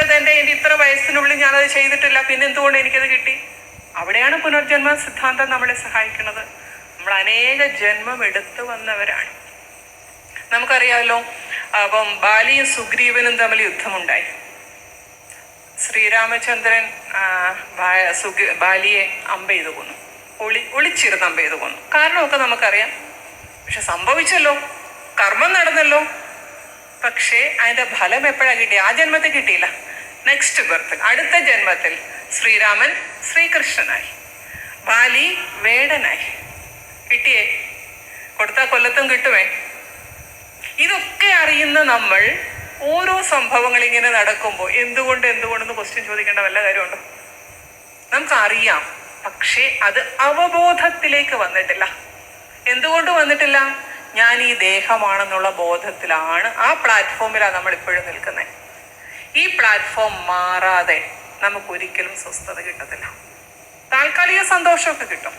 ഇപ്പോഴത്തെ എന്റെ എന്റെ ഇത്ര വയസ്സിനുള്ളിൽ ഞാനത് ചെയ്തിട്ടില്ല. പിന്നെ എന്തുകൊണ്ട് എനിക്കത് കിട്ടി? അവിടെയാണ് പുനർജന്മ സിദ്ധാന്തം നമ്മളെ സഹായിക്കുന്നത്. നമ്മൾ അനേക ജന്മം എടുത്തു വന്നവരാണ്. നമുക്കറിയാമല്ലോ അപ്പം ബാലിയും സുഗ്രീവനും തമ്മിൽ യുദ്ധമുണ്ടായി. ശ്രീരാമചന്ദ്രൻ ബാലിയെ അമ്പ ചെയ്ത് കൊന്നു. ഒളി ഒളിച്ചിരുന്ന് അമ്പ ചെയ്ത് കൊന്നു. കാരണമൊക്കെ നമുക്കറിയാം. പക്ഷെ സംഭവിച്ചല്ലോ. കർമ്മം നടന്നല്ലോ. പക്ഷേ അതിന്റെ ഫലം എപ്പോഴാ കിട്ടി ആ ജന്മത്തിൽ കിട്ടിയില്ല. നെക്സ്റ്റ് ബർത്ത് അടുത്ത ജന്മത്തിൽ ശ്രീരാമൻ ശ്രീകൃഷ്ണനായി. ബാലി വേടനായി. കിട്ടിയേ? കൊടുത്ത കൊല്ലത്തും കിട്ടുമേ? ഇതൊക്കെ അറിയുന്ന നമ്മൾ ഓരോ സംഭവങ്ങൾ ഇങ്ങനെ നടക്കുമ്പോൾ എന്തുകൊണ്ട് എന്തുകൊണ്ടെന്ന് ക്വസ്റ്റ്യൻ ചോദിക്കേണ്ട വല്ല കാര്യമുണ്ടോ? നമുക്കറിയാം. പക്ഷേ അത് അവബോധത്തിലേക്ക് വന്നിട്ടില്ല. എന്തുകൊണ്ട് വന്നിട്ടില്ല? ഞാൻ ഈ ദേഹമാണെന്നുള്ള ബോധത്തിലാണ് ആ പ്ലാറ്റ്ഫോമിലാണ് നമ്മൾ ഇപ്പോഴും നിൽക്കുന്നത് ഈ പ്ലാറ്റ്ഫോം മാറാതെ നമുക്ക് നമുക്കൊരിക്കലും സ്വസ്ഥത കിട്ടത്തില്ല. താൽക്കാലിക സന്തോഷമൊക്കെ കിട്ടും.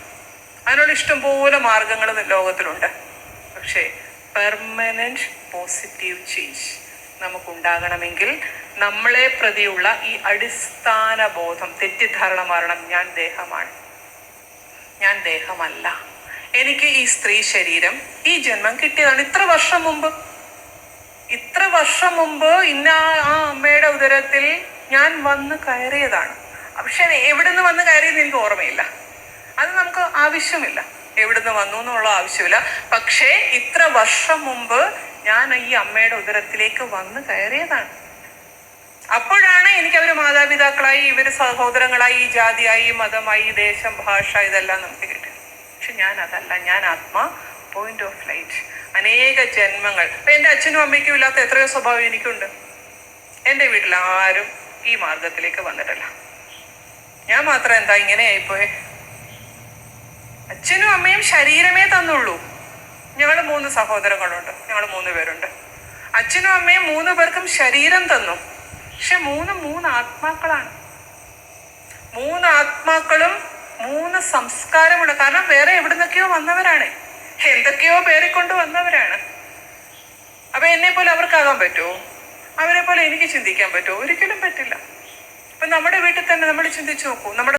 അതിനുള്ള ഇഷ്ടംപോലെ മാർഗങ്ങൾ ലോകത്തിലുണ്ട്. പക്ഷേ പെർമനന്റ് പോസിറ്റീവ് ചേഞ്ച് നമുക്കുണ്ടാകണമെങ്കിൽ നമ്മളെ പ്രതിയുള്ള ഈ അടിസ്ഥാന ബോധം തെറ്റിദ്ധാരണ മാറണം. ഞാൻ ദേഹമാണ്. ഞാൻ ദേഹമല്ല. എനിക്ക് ഈ സ്ത്രീ ശരീരം ഈ ജന്മം കിട്ടിയതാണ് ഇത്ര വർഷം മുമ്പ്. ഇത്ര വർഷം മുമ്പ് ഇന്ന ആ അമ്മയുടെ ഉദരത്തിൽ ഞാൻ വന്ന് കയറിയതാണ്. പക്ഷെ എവിടുന്ന് വന്ന് കയറിയെന്ന് എനിക്ക് ഓർമ്മയില്ല. അത് നമുക്ക് ആവശ്യമില്ല. എവിടുന്ന് വന്നു എന്നുള്ള ആവശ്യമില്ല. പക്ഷേ ഇത്ര വർഷം മുമ്പ് ഞാൻ ഈ അമ്മയുടെ ഉദരത്തിലേക്ക് വന്ന് കയറിയതാണ്. അപ്പോഴാണ് എനിക്ക് അവർ മാതാപിതാക്കളായി ഇവർ സഹോദരങ്ങളായി ഈ ജാതിയായി മതമായി ദേശം ഭാഷ ഇതെല്ലാം നമുക്ക് പക്ഷെ ഞാൻ അതല്ല ഞാൻ ആത്മാ പോയിന്റ് ഓഫ് ലൈറ്റ് അനേക ജന്മങ്ങൾ. ഇപ്പൊ എന്റെ അച്ഛനും അമ്മയ്ക്കും ഇല്ലാത്ത എത്രയോ സ്വഭാവം എനിക്കുണ്ട്. എന്റെ വീട്ടിൽ ആരും ഈ മാർഗത്തിലേക്ക് വന്നിട്ടില്ല. ഞാൻ മാത്രം എന്താ ഇങ്ങനെ ആയിപ്പോയെ അച്ഛനും അമ്മയും ശരീരമേ തന്നുള്ളൂ. ഞങ്ങൾ മൂന്ന് സഹോദരങ്ങളുണ്ട്. ഞങ്ങൾ മൂന്ന് പേരുണ്ട്. അച്ഛനും അമ്മയും മൂന്ന് പേർക്കും ശരീരം തന്നു. പക്ഷെ മൂന്ന് മൂന്ന് ആത്മാക്കളാണ് മൂന്ന് ആത്മാക്കളും മൂന്ന് സംസ്കാരമുണ്ട്. കാരണം വേറെ എവിടുന്നൊക്കെയോ വന്നവരാണ്. എന്തൊക്കെയോ പേരെക്കൊണ്ട് വന്നവരാണ്. അപ്പൊ എന്നെ പോലെ അവർക്കാകാൻ പറ്റുമോ അവരെ പോലെ എനിക്ക് ചിന്തിക്കാൻ പറ്റുമോ ഒരിക്കലും പറ്റില്ല. അപ്പൊ നമ്മുടെ വീട്ടിൽ തന്നെ നമ്മൾ ചിന്തിച്ചു നോക്കൂ. നമ്മുടെ